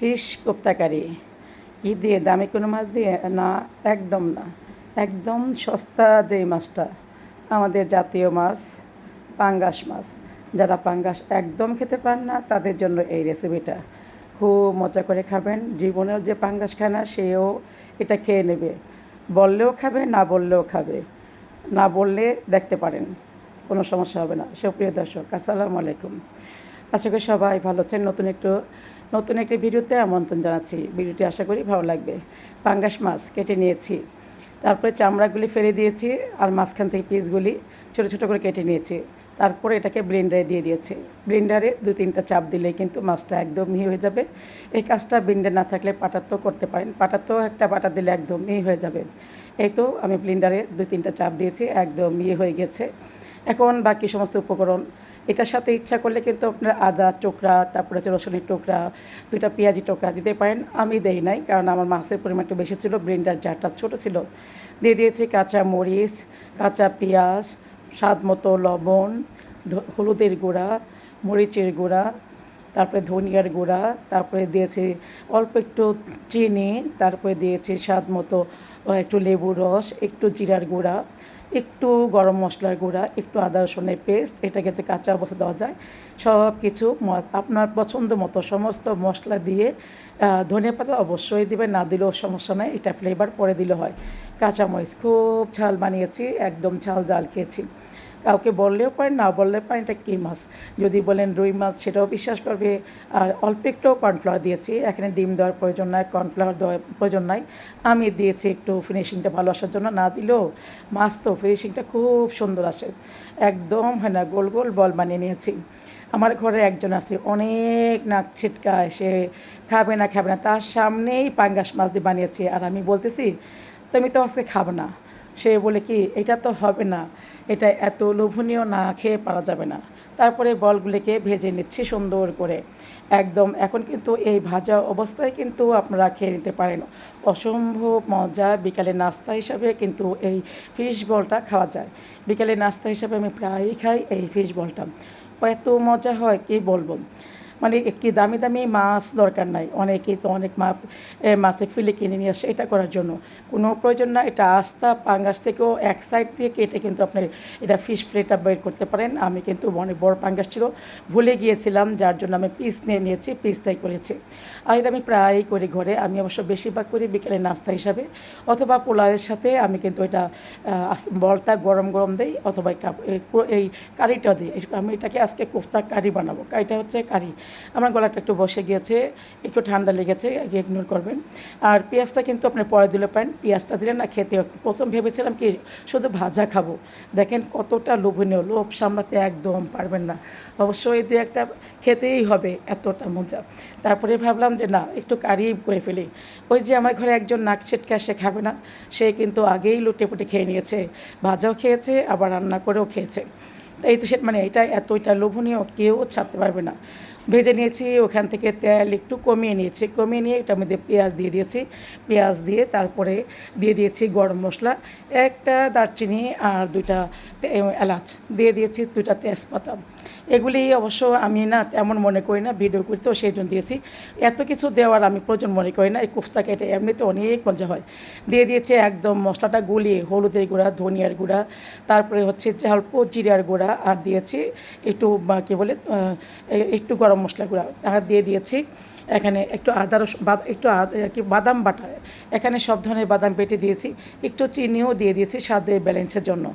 Fish kofta curry. কী দিয়ে? দামি কোনো মাছ দিয়ে? না, একদম না। একদম সস্তা যেই মাছটা। আমাদের জাতীয় মাছ, পাঙ্গাস মাছ। যারা পাঙ্গাস একদম খেতে পান না, তাদের জন্য এই রেসিপিটা খুব মজা করে খাবেন। জীবনেও যে পাঙ্গাস খায় না, সেও এটা খেয়ে নেবে। বললেও খাবে, না বললেও খাবে। না বললে দেখতে পারেন। কোনো সমস্যা হবে না। সুপ্রিয় দর্শক, আসসালামু আলাইকুম। আশা করি সবাই ভালো আছেন। নতুন একটু, নতুন একটি ভিডিওতে আমন্ত্রণ জানাচ্ছি। ভিডিওটি আশা করি ভালো লাগবে। পাঙ্গাস মাছ কেটে নিয়েছি। তারপরে চামড়াগুলি ফেলে দিয়েছি আর মাঝখান থেকে পিসগুলি ছোটো ছোটো করে কেটে নিয়েছি। তারপরে এটাকে ব্লেন্ডারে দিয়ে দিয়েছি। ব্লেন্ডারে দু তিনটা চাপ দিলেই কিন্তু মাছটা একদম মিহি হয়ে যাবে। এই কাজটা ব্লেন্ডার না থাকলে পাটাতেও করতে পারেন। পাটাতেও একটা পাটা দিলে একদম মিহি হয়ে যাবে। এই তো আমি ব্লেন্ডারে দু তিনটা চাপ দিয়েছি, একদম মিহি হয়ে গেছে। এখন বাকি সমস্ত উপকরণ এটার সাথে ইচ্ছা করলে কিন্তু আপনার আদা টোকরা, তারপরে হচ্ছে রসুনের টোকরা, দুইটা পেঁয়াজি টোকরা দিতে পারেন। আমি দেই নাই, কারণ আমার মাছের পরিমাণ একটু বেশি ছিল, ব্লেন্ডার জারটা ছোটো ছিল। দিয়ে দিয়েছি কাঁচা মরিচ, কাঁচা পেঁয়াজ, স্বাদ মতো লবণ হলুদের গুঁড়া, মরিচের গুঁড়া, তারপরে ধনিয়ার গুঁড়া, তারপরে দিয়েছি অল্প একটু চিনি, তারপরে দিয়েছি স্বাদ মতো একটু লেবুর রস, একটু জিরার গুঁড়া। একটু গরম মশলার গুঁড়া, একটু আদা রসুনের পেস্ট এটা তো কাঁচা অবস্থা দেওয়া যায়। সব কিছু আপনার পছন্দ মতো সমস্ত মশলা দিয়ে ধনে পাতা অবশ্যই দিবে না দিলেও সমস্যা নেই, এটা ফ্লেভার পরে দিলে হয়। কাঁচামরিচ, খুব ঝাল বানিয়েছি, একদম ঝাল জাল খেয়েছি। কাউকে বললেও পারেন, না বললে পারেন, এটা কী মাছ? যদি বলেন রুই মাছ, সেটাও বিশ্বাস করবে। আর অল্প একটু কর্নফ্লাওয়ার দিয়েছি, এখানে ডিম দেওয়ার প্রয়োজন নাই, কর্নফ্লাওয়ার দেওয়ার প্রয়োজন নাই। আমি দিয়েছি একটু ফিনিশিংটা ভালো আসার জন্য, না দিলেও মাছ তো ফিনিশিংটা খুব সুন্দর আসে। একদম, হয় না, গোল গোল বল বানিয়ে নিয়েছি। আমার ঘরে একজন আছে, অনেক নাক ছিটকায়, সে খাবে না খাবে না, তার সামনেই পাঙ্গাস মাছ দিয়ে বানিয়েছি। আর আমি বলতেছি, তুমি তো আজকে খাবে না। সে বলে কি, এটা তো হবে না, এটা এত লোভনীয় না খেয়ে পারা যাবে না। তারপরে বলগুলিকে ভেজে নিচ্ছি সুন্দর করে। একদম, এখন কিন্তু এই ভাজা অবস্থায় কিন্তু আপনারা খেয়ে নিতে পারেন। অসম্ভব মজা, বিকালে নাস্তা হিসাবে কিন্তু এই ফিশ বলটা খাওয়া যায়। বিকালে নাস্তা হিসাবে আমি প্রায়ই খাই এই ফিশ বলটা এত মজা হয়, কি বলব? মানে কি দামি দামি মাছ দরকার নাই। অনেকেই তো অনেক মাছ মাছের ফিলে কিনে নিয়ে আসে এটা করার জন্য। কোনো প্রয়োজন না, এটা আস্তা পাঙ্গাস থেকেও এক সাইড দিয়ে কেটে কিন্তু আপনি এটা ফিশ ফ্লেটা বের করতে পারেন। আমি কিন্তু অনেক বড় পাঙ্গাস ছিল, ভুলে গিয়েছিলাম, যার জন্য আমি পিস নিয়ে নিয়েছি পিস তাই করেছি। আর এটা আমি প্রায়ই করি ঘরে। আমি অবশ্য বেশিরভাগ করি বিকেলে নাস্তা হিসাবে। অথবা পোলাওয়ের সাথে আমি কিন্তু এটা বলটা গরম গরম দেই, অথবা এই এই কারিটা দিই। আমি এটাকে আজকে কোফতা কারি বানাবো। কারিটা হচ্ছে কারি। আমার গলাটা একটু বসে গিয়েছে, একটু ঠান্ডা লেগেছে ইগনোর করবেন। আর পেঁয়াজটা কিন্তু আপনি পরে দিলে পারেন, পেঁয়াজটা দিলে না খেতে প্রথম ভেবেছিলাম কি শুধু ভাজা খাব। দেখেন কতটা লোভনীয়, লোভ সামলাতে একদম পারবেন না। অবশ্যই দু একটা খেতেই হবে, এতটা মজা। তারপরে ভাবলাম যে না, একটু কারি করে ফেলি। ওই যে আমার ঘরে একজন নাক ছিটকা সে খাবে না, সে কিন্তু আগেই লুটে পুটে খেয়ে নিয়েছে। ভাজাও খেয়েছে, আবার রান্না করেও খেয়েছে। এই তো সে মানে এটা এতটা লোভনীয়, কেউ ছাড়তে পারবে না। ভেজে নিয়েছি, ওখান থেকে তেল একটু কমিয়ে নিয়েছি। কমিয়ে নিয়ে এটার মধ্যে পেঁয়াজ দিয়ে দিয়েছি। পেঁয়াজ দিয়ে তারপরে দিয়ে দিয়েছি গরম মশলা, একটা দারচিনি আর দুইটা এলাচ। দিয়ে দিয়েছি দুইটা তেজপাতা। এগুলি অবশ্য আমি না তেমন মনে করি না ভিডিও করতেও সেই জন্য দিয়েছি। এত কিছু দেওয়ার আমি প্রয়োজন মনে করি না, এই কোফতাকে এটা এমনিতে অনেক মজা হয়। দিয়ে দিয়েছি একদম মশলাটা গুলিয়ে, হলুদের গুঁড়া, ধনিয়ার গুঁড়া, তারপরে হচ্ছে অল্প জিরার গুঁড়া, আর দিয়েছি একটু কী বলে একটু গরম মশলা গুঁড়া, আর দিয়ে দিয়েছি এখানে একটু আদা রস একটু কি, বাদাম বাটা এখানে সব ধরনের বাদাম বেটে দিয়েছি, একটু চিনিও দিয়ে দিয়েছি স্বাদের ব্যালেন্সের জন্য।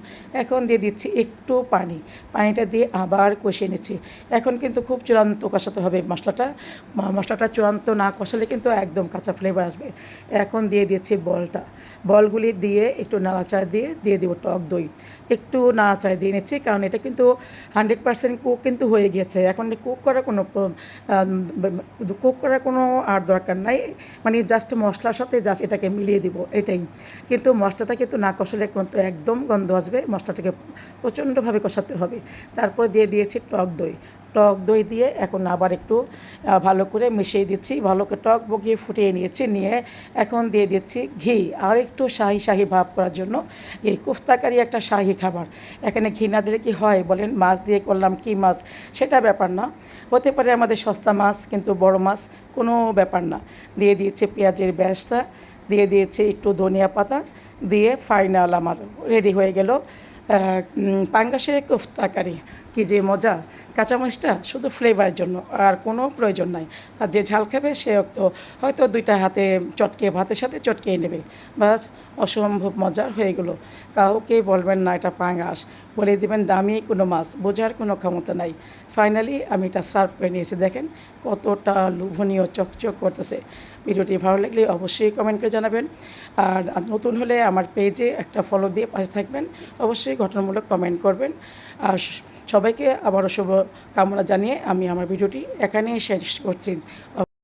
এখন দিয়ে দিচ্ছি একটু পানি, পানিটা দিয়ে আবার কষিয়ে নিচ্ছি। এখন কিন্তু খুব চূড়ান্ত কষাতে হবে মশলাটা। মশলাটা চূড়ান্ত না কষালে কিন্তু একদম কাঁচা ফ্লেভার আসবে। এখন দিয়ে দিয়েছি বলটা। বলগুলি দিয়ে একটু নাড়াচাড়া দিয়ে দিয়ে দেবো টক দই। একটু নাড়াচাড়া দিয়ে নিচ্ছি, কারণ এটা কিন্তু হান্ড্রেড পার্সেন্ট কুক কিন্তু হয়ে গিয়েছে। এখন কুক করার কোনো কুক করার কোনো আর দরকার নাই। মানে জাস্ট মশলার সাথে জাস্ট এটাকে মিলিয়ে দিব, এটাই। কিন্তু মশলাটা কিন্তু না কষালে কিন্তু একদম গন্ধ আসবে। মশলাটাকে প্রচণ্ডভাবে কষাতে হবে। তারপর দিয়ে দিয়েছি টক দই। টক দই দিয়ে এখন আবার একটু ভালো করে মিশিয়ে দিচ্ছি। ভালো করে টক বগিয়ে ফুটিয়ে নিয়েছি, নিয়ে এখন দিয়ে দিচ্ছি ঘি। আর একটু শাহি শাহি ভাব করার জন্য এই কুফতাকারি একটা শাহি খাবার। এখানে ঘি না দিলে কি হয় বলেন? মাছ দিয়ে করলাম কি মাছ? সেটা ব্যাপার না। হতে পারে আমাদের সস্তা মাছ, কিন্তু বড় মাছ কোনো ব্যাপার না। দিয়ে দিয়েছে পেঁয়াজের ব্যবসা দিয়ে দিয়েছে একটু ধনিয়া পাতা, দিয়ে ফাইনাল আমার রেডি হয়ে গেল পাঙ্গাসের কোফতাকারি। কি যে মজা। কাঁচামরিচটা শুধু ফ্লেভারের জন্য, আর কোনো প্রয়োজন নাই। আর যে ঝাল খাবে, সে তো হয়তো দুইটা হাতে চটকে, ভাতের সাথে চটকে নেবে। বাস, অসম্ভব মজার হয়ে গেলো। কাউকে বলবেন না, এটা পাঙ্গাস বলে দেবেন, দামি কোনো মাছ, বোঝার কোনো ক্ষমতা নাই। ফাইনালি আমি এটা সার্ভ করে নিয়েছি। দেখেন কতটা লোভনীয়, চকচক করতেছে। ভিডিওটি ভালো লাগলে অবশ্যই কমেন্ট করে জানাবেন। আর নতুন হলে আমার পেজে একটা ফলো দিয়ে পাশে থাকবেন। অবশ্যই ঘটনামূলক কমেন্ট করবেন। আর স- সবাইকে আবারও শুভ কামনা জানিয়ে আমি আমার ভিডিওটি এখানেই শেষ করছি।